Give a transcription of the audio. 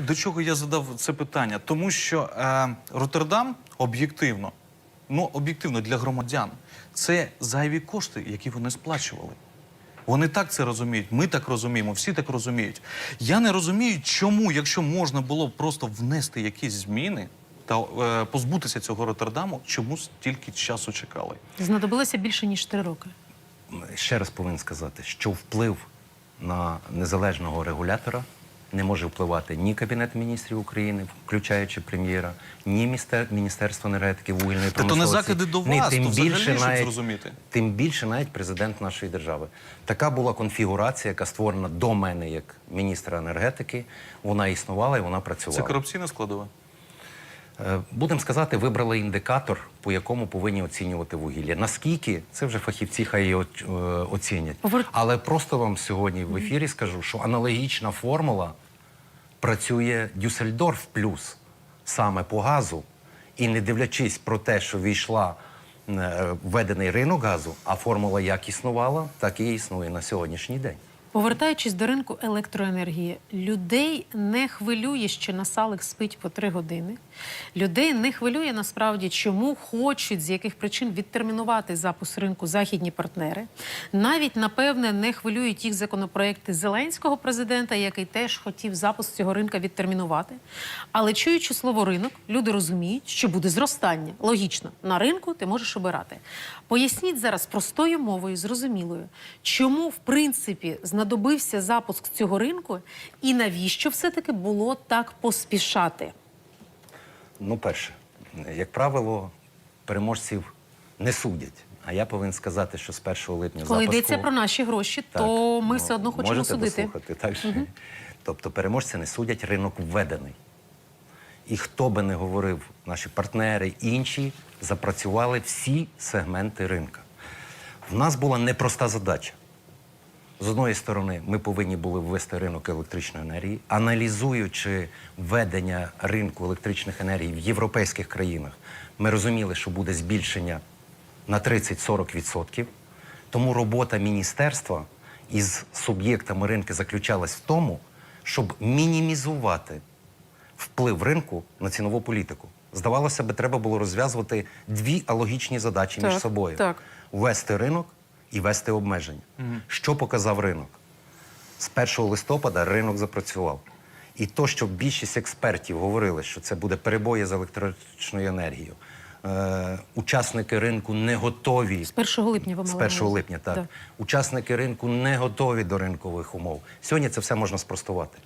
знаєте, до чого я задав це питання? Тому що е, Роттердам об'єктивно, ну об'єктивно для громадян, це зайві кошти, які вони сплачували. Вони так це розуміють, ми так розуміємо, всі так розуміють. Я не розумію, чому, якщо можна було просто внести якісь зміни та е, позбутися цього Роттердаму, чому стільки часу чекали? Знадобилося більше ніж три роки. ще раз повинен сказати, що вплив на незалежного регулятора не може впливати ні Кабінет міністрів України, включаючи прем'єра, ні міністер, Міністерство енергетики вугільної Та то не закиди до ні, тим то взагалі, більше щоб навіть, зрозуміти. Тим більше навіть президент нашої держави. Така була конфігурація, яка створена до мене як міністра енергетики. Вона існувала і вона працювала. Це корупційна складова. Е, Будемо сказати, вибрали індикатор, по якому повинні оцінювати вугілля. Наскільки це вже фахівці хай е, оцінять. Але просто вам сьогодні в ефірі скажу, що аналогічна формула працює Дюссельдорф плюс саме по газу. І не дивлячись про те, що війшла е, введений ринок газу, а формула як існувала, так і існує на сьогоднішній день. Повертаючись до ринку електроенергії, людей не хвилює, що насалик спить по три години. Людей не хвилює насправді, чому хочуть з яких причин відтермінувати запуск ринку західні партнери. Навіть напевне не хвилюють їх законопроекти зеленського президента, який теж хотів запуск цього ринка відтермінувати. Але чуючи слово ринок, люди розуміють, що буде зростання. Логічно, на ринку ти можеш обирати. Поясніть зараз простою мовою, зрозумілою, чому в принципі знадобився запуск цього ринку, і навіщо все-таки було так поспішати? Ну, перше, як правило, переможців не судять. А я повинен сказати, що з 1 липня Коли запуску... йдеться про наші гроші, Так, то ми ну, все одно хочемо можете судити. дослухати, так? же? Тобто переможці не судять, ринок введений. І хто би не говорив, наші партнери, інші запрацювали всі сегменти ринка. В нас була непроста задача. З одної сторони, ми повинні були ввести ринок електричної енергії, аналізуючи введення ринку електричних енергій в європейських країнах, ми розуміли, що буде збільшення на 30-40%. Тому робота міністерства із суб'єктами ринку заключалась в тому, щоб мінімізувати вплив ринку на цінову політику. Здавалося би, треба було розв'язувати дві алогічні задачі між собою: так. ввести ринок і ввести обмеження. Що показав ринок? З 1 листопада ринок запрацював. І то, що більшість експертів говорили, що це буде перебої з електричною енергією. Е, учасники ринку не готові З 1 липня ви з 1 липня, так. Да. Учасники ринку не готові до ринкових умов. Сьогодні це все можна спростувати.